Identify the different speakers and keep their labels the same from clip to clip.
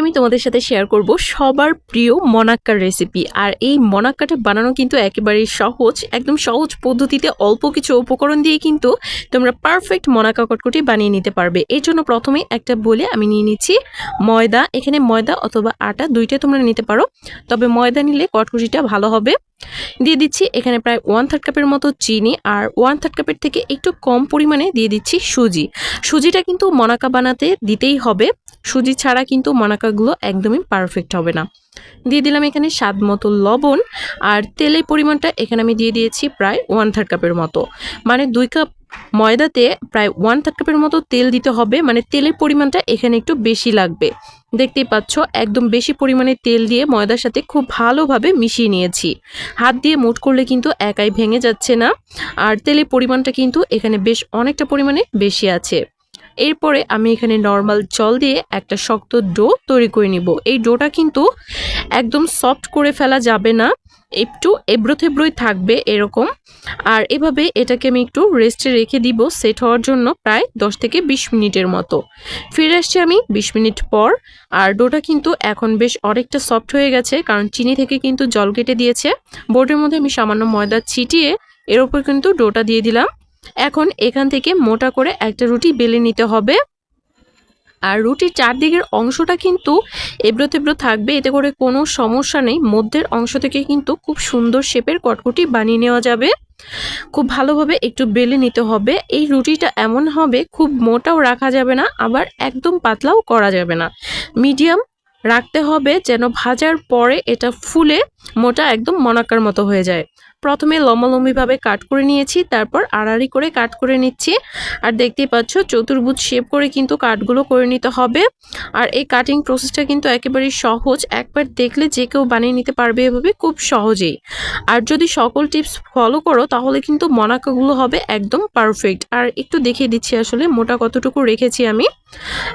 Speaker 1: আমি তোমাদের সাথে শেয়ার করব সবার প্রিয় মনাক্কার রেসিপি আর এই মনাক্কাটা বানানো কিন্তু একেবারেই সহজ, একদম সহজ পদ্ধতিতে অল্প কিছু উপকরণ দিয়ে কিন্তু তোমরা পারফেক্ট মনাক্কা কটকটি বানিয়ে নিতে পারবে। এর জন্য প্রথমে একটা বলে আমি নিয়ে নিচ্ছি ময়দা। এখানে ময়দা অথবা আটা দুইটা তোমরা নিতে পারো। তবে ময়দা নিলে কটকটিটা ভালো হবে। দিয়ে দিচ্ছি এখানে প্রায় ওয়ান থার্ড কাপের মতো চিনি আর ওয়ান থার্ড কাপের থেকে একটু কম পরিমাণে দিয়ে দিচ্ছি সুজি। সুজিটা কিন্তু মনাকা বানাতে দিতেই হবে। সুজি ছাড়া কিন্তু মনাকাগুলো একদমই পারফেক্ট হবে না। দিয়ে দিলাম এখানে স্বাদ মতো লবণ আর তেলের পরিমাণটা এখানে আমি দিয়ে দিয়েছি প্রায় ওয়ান থার্ড কাপের মতো। মানে দুই কাপ ময়দাতে প্রায় ওয়ান থার্ড কাপের মতো তেল দিতে হবে মানে তেলের পরিমাণটা এখানে একটু বেশি লাগবে। দেখতেই পাচ্ছ, একদম বেশি পরিমাণে তেল দিয়ে ময়দার সাথে খুব ভালোভাবে মিশিয়ে নিয়েছি। হাত দিয়ে মুট করলে কিন্তু একাই ভেঙে যাচ্ছে না, আর তেলের পরিমাণটা কিন্তু এখানে বেশ অনেকটা পরিমাণে বেশি আছে। এরপরে আমি এখানে নর্মাল জল দিয়ে একটা শক্ত ডো তৈরি করে নিব। এই ডোটা কিন্তু একদম সফট করে ফেলা যাবে না, একটু এবড়ো থেবড়োই থাকবে এরকম। আর এভাবে এটাকে আমি একটু রেস্টে রেখে দিব সেট হওয়ার জন্য প্রায় 10 থেকে 20 মিনিটের মতো। ফিরে আসছি আমি 20 মিনিট পর। আর ডোটা কিন্তু এখন বেশ অনেকটা সফট হয়ে গেছে, কারণ চিনি থেকে কিন্তু জল কেটে দিয়েছে। বোর্ডের মধ্যে আমি সামান্য ময়দা ছিটিয়ে এর উপর কিন্তু ডোটা দিয়ে দিলাম। এখন এখান থেকে মোটা করে একটা রুটি বেলে নিতে হবে। আর রুটির চারদিকের অংশটা কিন্তু এবড়ো তেবড়ো থাকবে, এতে করে কোনো সমস্যা নেই। মধ্যের অংশ থেকে কিন্তু খুব সুন্দর শেপের কটকটি বানিয়ে নেওয়া যাবে। খুব ভালোভাবে একটু বেলে নিতে হবে। এই রুটিটা এমন হবে, খুব মোটাও রাখা যাবে না, আবার একদম পাতলাও করা যাবে না। মিডিয়াম রাখতে হবে যেন ভাজার পরে এটা ফুলে মোটা একদম মনাকার মতো হয়ে যায়। প্রথমে লম্বালম্বিভাবে কাট করে নিয়েছি, তারপর আড়াড়ি করে কাট করে নিচ্ছি। আর দেখতেই পাচ্ছ, চতুর্ভুজ শেপ করে কিন্তু কাটগুলো করে নিতে হবে। আর এই কাটিং প্রসেসটা কিন্তু একেবারেই সহজ। একবার দেখলে যে কেউ বানিয়ে নিতে পারবে এভাবে খুব সহজেই। আর যদি সকল টিপস ফলো করো, তাহলে কিন্তু মনাকাগুলো হবে একদম পারফেক্ট আর একটু দেখিয়ে দিচ্ছি আসলে, মোটা কতটুকু রেখেছি আমি।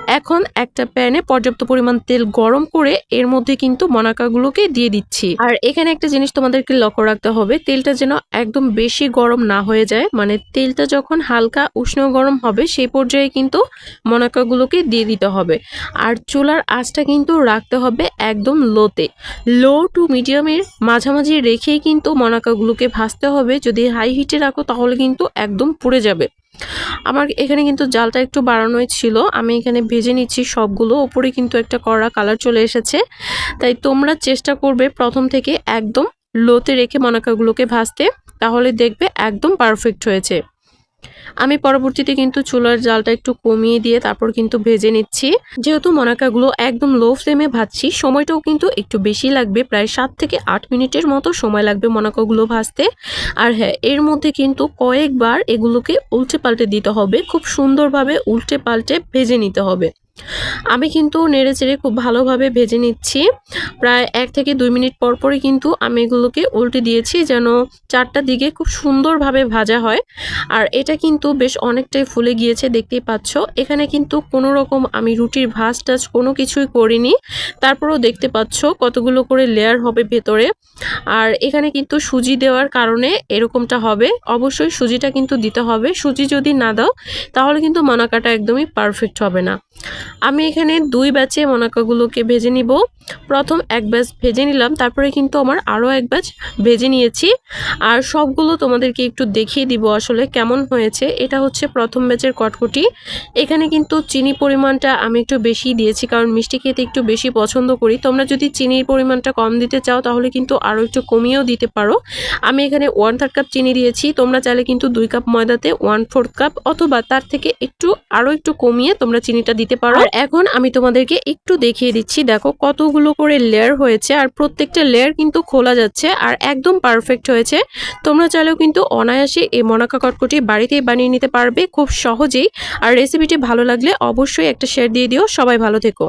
Speaker 1: এখন একটা প্যানে পর্যাপ্ত পরিমাণ তেল গরম করে এর মধ্যে কিন্তু মনাকাগুলোকে দিয়ে দিচ্ছি। আর এখানে একটা জিনিস তোমাদেরকে লক্ষ্য রাখতে হবে, তেলটা যেন একদম বেশি গরম না হয়ে যায়। মানে তেলটা যখন হালকা উষ্ণ গরম হবে, সেই পর্যায়ে কিন্তু মনাকাগুলোকে দিয়ে দিতে হবে। আর চুলার আঁচটা কিন্তু রাখতে হবে একদম লোতে। লো টু মিডিয়ামের মাঝামাঝি রেখেই কিন্তু মনাকাগুলোকে ভাজতে হবে। যদি হাই হিটে রাখো তাহলে কিন্তু একদম পুড়ে যাবে। আমার এখানে কিন্তু জালটা একটু বাড়ানোই ছিল। আমি এখানে ভেজে নিচ্ছি সবগুলো। ওপরে কিন্তু একটা কড়া কালার চলে এসেছে। তাই তোমরা চেষ্টা করবে প্রথম থেকে একদম লোতে রেখে মনাকাগুলোকে ভাজতে। তাহলে দেখবে একদম পারফেক্ট হয়েছে। আমি পরবর্তীতে কিন্তু চুলার জালটা একটু কমিয়ে দিয়ে তারপর কিন্তু ভেজে নিচ্ছি। যেহেতু মনাকাগুলো একদম লো ফ্লেমে ভাজছি, সময়টাও কিন্তু একটু বেশি লাগবে, প্রায় সাত থেকে আট মিনিটের মতো সময় লাগবে মনাকাগুলো ভাজতে। আর হ্যাঁ এর মধ্যে কিন্তু কয়েকবার এগুলোকে উল্টে পাল্টে দিতে হবে, খুব সুন্দরভাবে উল্টে পাল্টে ভেজে নিতে হবে। আমি কিন্তু নেড়ে চেড়ে খুব ভালোভাবে ভেজে নিচ্ছি। প্রায় এক থেকে দুই মিনিট পর পরই কিন্তু আমি এগুলোকে উল্টে দিয়েছি যেন চারটা দিকে খুব সুন্দরভাবে ভাজা হয়। আর এটা কিন্তু বেশ অনেকটাই ফুলে গিয়েছে, দেখতেই পাচ্ছ। এখানে কিন্তু কোনো রকম আমি রুটির ভাজ টাজ কোনো কিছুই করিনি। তারপরেও দেখতে পাচ্ছ কতগুলো করে লেয়ার হবে ভেতরে। আর এখানে কিন্তু সুজি দেওয়ার কারণে এরকমটা হবে। অবশ্যই সুজিটা কিন্তু দিতে হবে। সুজি যদি না দাও, তাহলে কিন্তু মনাকাটা একদমই পারফেক্ট হবে না। আমি এখানে দুই ব্যাচে মনাকাগুলোকে ভেজে নিব। প্রথম এক ব্যাচ ভেজে নিলাম, তারপরে কিন্তু আমার আরও এক ব্যাচ ভেজে নিয়েছি। আর সবগুলো তোমাদেরকে একটু দেখিয়ে দিব আসলে কেমন হয়েছে। এটা হচ্ছে প্রথম ব্যাচের কটকটি। এখানে কিন্তু চিনি পরিমাণটা আমি একটু বেশি দিয়েছি, কারণ মিষ্টি খেতে একটু বেশি পছন্দ করি। তোমরা যদি চিনির পরিমাণটা কম দিতে চাও, তাহলে কিন্তু আরও একটু কমিয়েও দিতে পারো। আমি এখানে ওয়ান থার্ড কাপ চিনি দিয়েছি। তোমরা চাইলে কিন্তু দুই কাপ ময়দাতে ওয়ান ফোর্থ কাপ অথবা তার থেকে একটু, আরও একটু কমিয়ে তোমরা চিনিটা দিতে পারো। আর এখন আমি তোমাদেরকে একটু দেখিয়ে দিচ্ছি দেখো কতগুলো করে লেয়ার হয়েছে আর প্রত্যেকটা লেয়ার কিন্তু খোলা যাচ্ছে আর একদম পারফেক্ট হয়েছে। তোমরা চাইলেও কিন্তু অনায়াসে এই মনাকা কটকটি বাড়িতেই বানিয়ে নিতে পারবে খুব সহজেই। আর রেসিপিটি ভালো লাগলে অবশ্যই একটা শেয়ার দিয়ে দিও। সবাই ভালো থেকো।